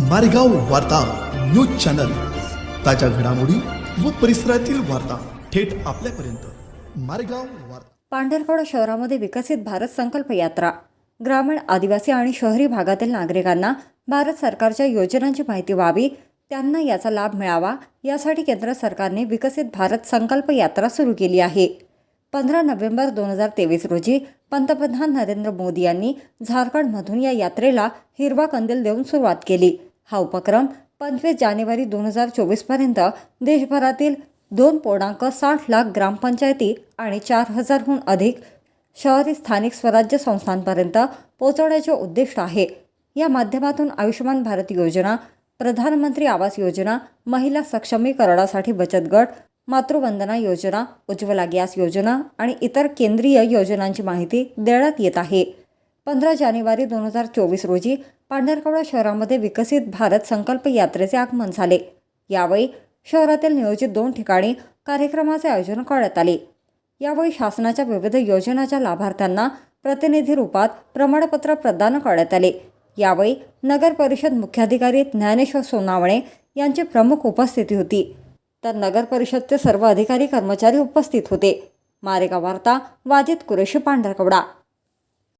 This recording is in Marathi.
मारेगाव वार्ता न्यूज चॅनल. ताज्या घडामोडी व परिसरातील वार्ता थेट आपल्यापर्यंत. मारेगाव वार्ता. पांढरकवडा शहरामध्ये विकसित भारत संकल्प यात्रा. ग्रामीण आदिवासी आणि शहरी भागातील नागरिकांना भारत सरकारच्या योजनांची माहिती व्हावी त्यांना याचा लाभ मिळावा यासाठी केंद्र सरकारने विकसित भारत संकल्प यात्रा सुरू केली आहे. पंधरा नोव्हेंबर दोन हजार तेवीस रोजी पंतप्रधान नरेंद्र मोदी यांनी झारखंडमधून या यात्रेला हिरवा कंदील देऊन सुरुवात केली. हा उपक्रम पंचवीस जानेवारी दोन हजार चोवीसपर्यंत देशभरातील दोन पूर्णांक साठ लाख ग्रामपंचायती आणि चार हजारहून अधिक शहरी स्थानिक स्वराज्य संस्थांपर्यंत पोहोचवण्याचे उद्दिष्ट आहे. या माध्यमातून आयुष्यमान भारत योजना प्रधानमंत्री आवास योजना महिला सक्षमीकरणासाठी बचत गट मातृवंदना योजना उज्ज्वला गॅस योजना आणि इतर केंद्रीय योजनांची माहिती देण्यात येत आहे. पंधरा जानेवारी दोन हजार चोवीस रोजी पांढरकवडा शहरामध्ये विकसित भारत संकल्प यात्रेचे आगमन झाले. यावेळी शहरातील नियोजित दोन ठिकाणी कार्यक्रमाचे आयोजन करण्यात आले. यावेळी शासनाच्या विविध योजनाच्या लाभार्थ्यांना प्रतिनिधी रूपात प्रमाणपत्र प्रदान करण्यात आले. यावेळी नगर परिषद मुख्याधिकारी ज्ञानेश्वर सोनावणे यांची प्रमुख उपस्थिती होती. तर नगर परिषदचे सर्व अधिकारी कर्मचारी उपस्थित होते. मारेगाव वार्ता वाजित कुरेशी पांढरकवडा.